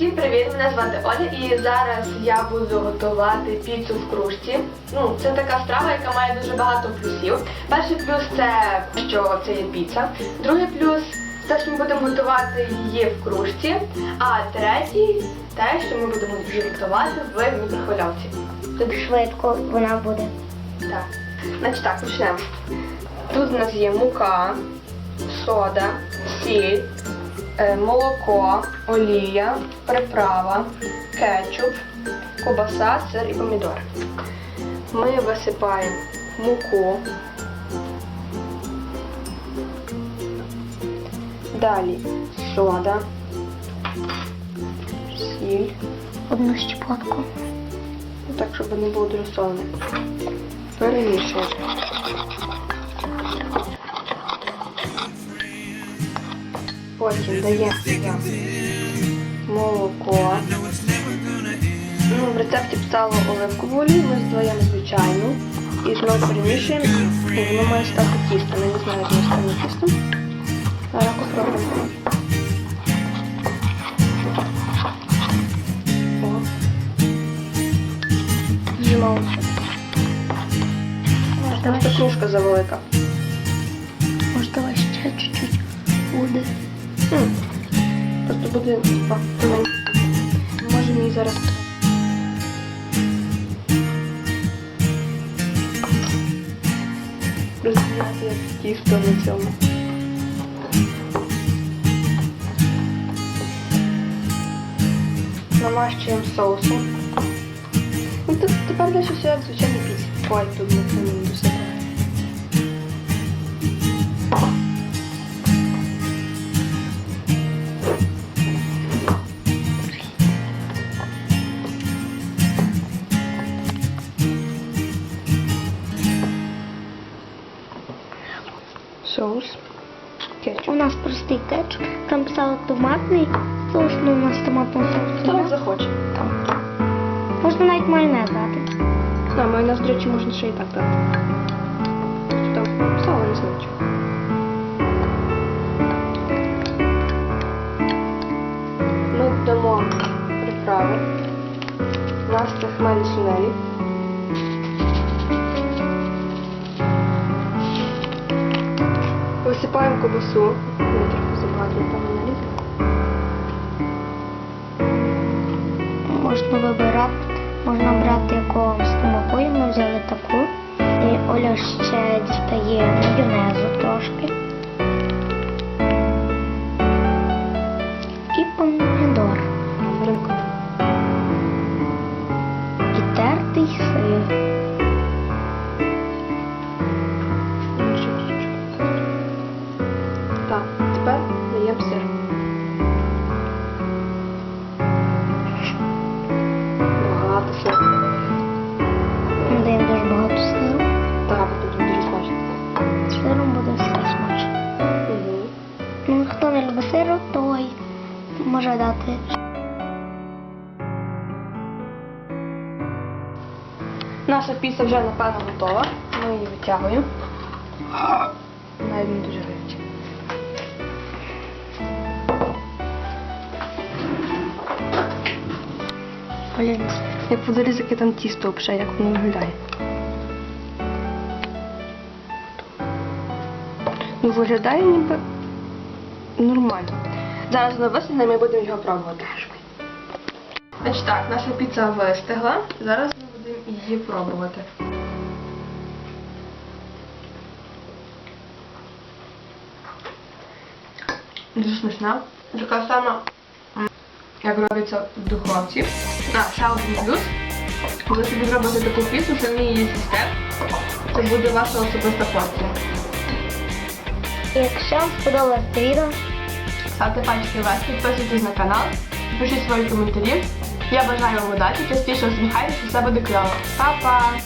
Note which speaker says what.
Speaker 1: Всім привіт! Мене звати Оля і зараз я буду готувати піцу в кружці. Ну, це така страва, яка має дуже багато плюсів. Перший плюс це що це є піца. Другий плюс те, що ми будемо готувати її в кружці. А третій те, що ми будемо її готувати в мікрохвильовці. Тобі
Speaker 2: Швидко вона буде.
Speaker 1: так. Значить так, почнемо. Тут у нас є мука, сода, сіль, молоко, олія, приправа, кетчуп, ковбаса, сир і помідори. Ми висипаємо муку. Далі сода, сіль.
Speaker 2: Одну щепотку.
Speaker 1: Ну, так, щоб не було дуже солене. Перемішуємо. Потім даємо молоко. Ну, в рецепті писало оливкову олію, ми здаємо звичайну. І знову перемішуємо, і воно має стати тістом. Я не знаю, як воно стане тістом. Зараз попробуємо. О.
Speaker 2: Знову.
Speaker 1: Просто кружка завелика.
Speaker 2: Може, давай ще чуть-чуть буде.
Speaker 1: Просто буде типа. ну, Може зараз. Розділяти як тісто на цьому. Намащуємо соусом. Ну, тут тепер все як звичайно піці. Ой, тут не досипаємо. Соус. Кетчуп.
Speaker 2: У нас простий кетчуп. Там писала томатний соус, ну у нас томатний соус.
Speaker 1: Хто як
Speaker 2: захоче.
Speaker 1: захоче.
Speaker 2: Можна навіть майонез дати.
Speaker 1: Да, майонез, до речі, можна ще і так дати. Там сало не знаю. чого. Кобасу. Ми трохи забагато там.
Speaker 2: Можна вибирати, можна брати якогось смакує. Ми взяли таку. І Оля ще дістає майонезу трошки. Хто не любить сиру, той може дати.
Speaker 1: Наша піца вже напевно готова. Ми її витягуємо. Навіть не дуже гаряча.
Speaker 2: Блін,
Speaker 1: Я подивлюсь, яке там тісто взагалі, як воно виглядає. Ну, виглядає ніби нормально. Зараз воно вистигне, ми будемо його пробувати. Значить так, наша піца вистигла. Зараз ми будемо її пробувати. Дуже смачна. Така сама, як робиться в духовці. А, ще один плюс. Коли собі зробите таку піцу, самі її з'їсте, це буде ваша особиста порція.
Speaker 2: Якщо вам сподобалось це відео,
Speaker 1: Ставте пальчики вверх, підписуйтесь на канал, пишіть свої коментарі. Я бажаю вам удачі, частіше усміхайтеся, все буде кльово. Па-па!